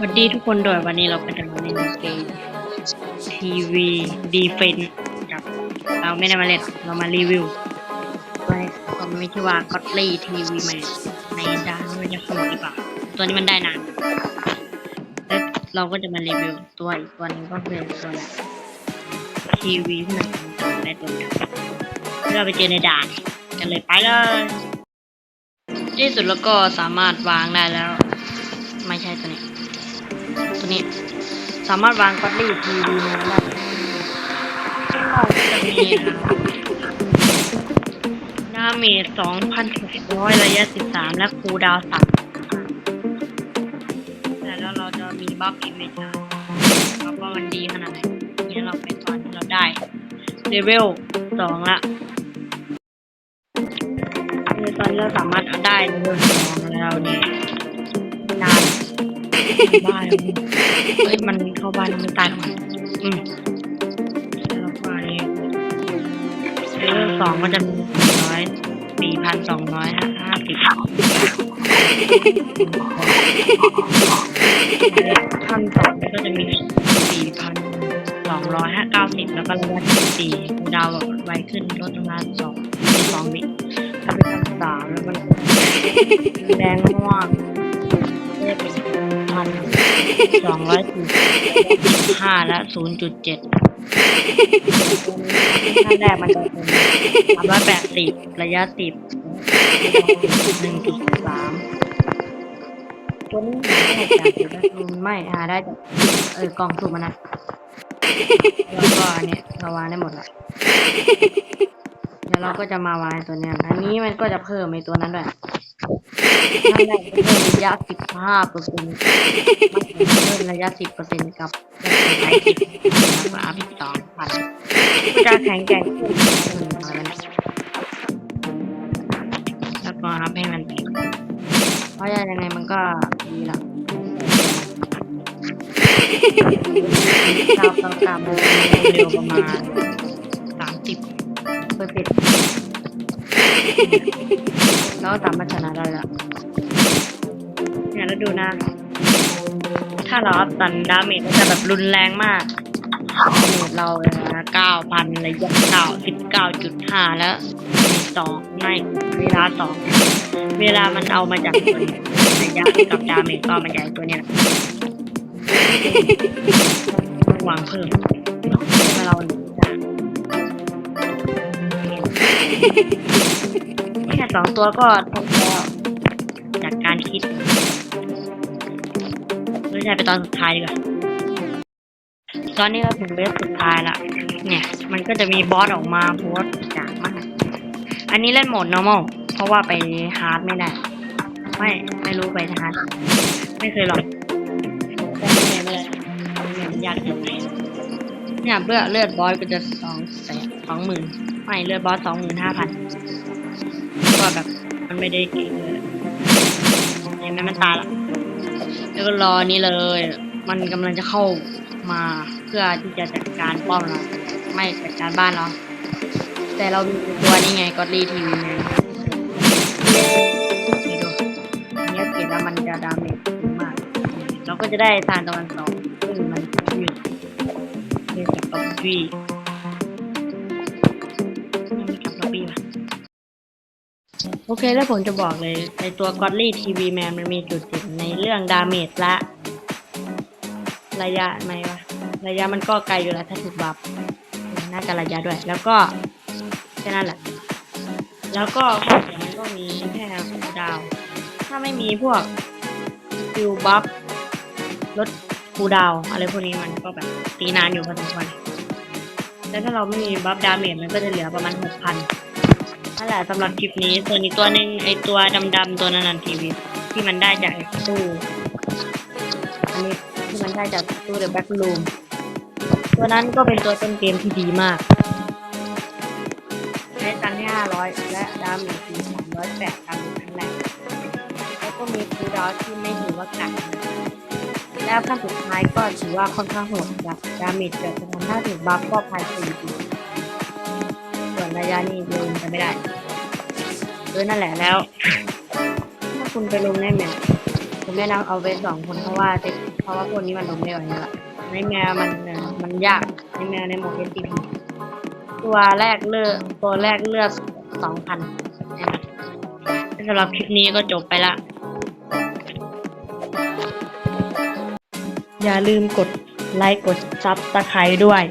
สวัสดีทุกคนด้วยวันนี้เราก็จะมาเล่นเกมทีวีดีเฟนกับเราไม่ได้มาเล่นเรามารีวิวไว้ผมมีชื่อว่าก็อตลี่ทีวีแมนในดานมันจะสนุกหรือเปล่าตัวนี้มันได้นานแล้วเราก็จะมารีวิวตัวอีกตัวนึงก็คือตัวทีวีที่มันทำได้ตัวเดียวที่เราไปเจอในด่านกันเลยไปเลยที่สุดแล้วก็สามารถวางได้แล้ว ไม่ใช่ตัวนี้ ตัวนี้ สามารถวางก็อตลี่ทีวีมาได้จะมีดาเมจสองพันหกร้อยระยะสิบสามและคูดาวน์สามแล้วเราจะมีบัฟอิมเมจแล้วว่ามันดีขนาดไหนนี่เราไปตอนที่เราได้เลเวลสองละคือตอนนี้เราสามารถได้เลเวลสองแล้วเนี่ย บ้านเฮ้ยมันเข้าบ้านแล้วมันตายทำไมอืมแล้วก็อันนี้เลเวลสองก็จะมีสี่ร้อยสี่พันสองร้อยห้าสิบขั้นต่อไปก็จะมีสี่พันสองร้อยห้าเก้าสิบแล้วก็ระยะที่สี่ดาวแบบไวขึ้นลดประมาณสองสองวิแล้วเป็นขั้นสามแล้วมันแรงมากเรียกเป็น พันสองร้อยสี่ห้าและศูนย์จุดเจ็ดขั้นแรกมันจะเป็นสามร้อยแปดสิบระยะสิบหนึ่งจุดสามตัวนี้หาได้จากเดี๋ยวนะไม่หาได้จากเออกล่องสุ่มมันะแล้วก็อันเนี้ยเราวางได้หมดละแล้วเราก็จะมาวางตัวเนี้ยอันนี้มันก็จะเพิ่มไอตัวนั้นด้วย ขั้นแระเพิ่มระยะสิบห้าเปอร์เซ็นต์มันเพิ่มระยะสิบเปอร์เซ็นต์กับใช้สิบแล้วก็อัพอีกสองพันจะแข็งแกร่งขึ้นอะไรนะแล้วก็อัพให้มันเพราะยังไงมันก็ดีละเก้าเก้าเก้ามันเร็วประมาณสามสิบเปอร์เซ็นต์ แล้วสามารถชนะได้และเนี่ยแล้วดูนะ ถ้าเราอัพตันดาเมจก็จะแบบรุนแรงมากดาเมจเราเก้าพันระยะเก้าสิบเก้าจุดห้าแล้วสองในเวลาสองเวลามันเอามาจากตัวนี้ระยะกับดาเมจก็มาจากตัวเนี้ยแหละวางเพิ่มเมื่อเราจะแค่ สองตัวก็ทำแล้วจากการคิด ไม่ใช่ไปตอนสุดท้ายดีกว่า ตอนนี้เราถึงเวฟสุดท้ายละ เนี่ย มันก็จะมีบอสออกมาโพสจากมาก อันนี้เล่นโหมด normal เพราะว่าไปฮาร์ดไม่ได้ ไม่ ไม่รู้ไปฮาร์ดไม่เคยลองแต่ไม่เห็นเลยเนี่ยมันยากเกินไปเนี่ยเลือเลือดบอสก็จะสองแสนสองหมื่นไม่เลือดบอสสองหมื่นห้าพัน ก็แบบมันไม่ได้เก่งเลยเห็นไหมมันตายละแล้วก็รอนี่เลย มันกำลังจะเข้ามาเพื่อที่จะจัดการป้อมเราไม่จัดการบ้านเราแต่เรามีตัวนี้ไงก็รีทีวีไงนี่ดูอันนี้เก็บแล้วมันจะดาเมจมาก เราก็จะได้ทานตะวันสองซึ่งมันยืดเรียกจากล็อบบี้ โอเคแล้วผมจะบอกเลยในตัว Godly TV Man มันมีจุดเด่นในเรื่องดาเมจและ ระยะไหมวะ ระยะมันก็ไกลอยู่แล้วถ้าถูกบัฟน่าจะระยะด้วย แล้วก็แค่นั้นแหละ แล้วก็ข้อเสียมันก็มีแค่คูดาว ถ้าไม่มีพวกฟิลบัฟลดคูดาวอะไรพวกนี้มันก็แบบตีนานอยู่พอสมควรแต่ถ้าเราไม่มีบัฟดาเมจมันก็จะเหลือประมาณหกพัน นั่นแหละสำหรับคลิปนี้ ส่วนอีกตัวหนึ่งไอตัวดำๆตัวนั้นทีวีที่มันได้จากตู้อันนี้ที่มันได้จากตู้เดอะแบ็กลูมตัวนั้นก็เป็นตัวต้นเกมที่ดีมาก ใช้ตังค์ที่ห้าร้อยและดาเมจที่สามร้อยแปดดาเมจครั้งแรกแล้วก็มีคูดาวน์ที่ไม่ถือว่ากัดแล้วขั้นสุดท้ายก็ถือว่าค่อนข้างโหดจากดาเมจเกิดจากถ้าถูกบัฟก็พันสี่สิบส่ ระยะนี้ลืมจะไม่ได้เออนั่นแหละแล้ว ถ้าคุณไปลงในแมปผมแนะนำเอาไปสองคนเพราะว่าจะเพราะว่าพวกนี้มันลงไม่ไหวแล้วล่ะในแมวมันมันยากในแมวในโหมด SCP ตัวแรกเลือดตัวแรกเลือดสองพันสำหรับคลิปนี้ก็จบไปละ อย่าลืมกดไลค์กดซับสไครต์ด้วย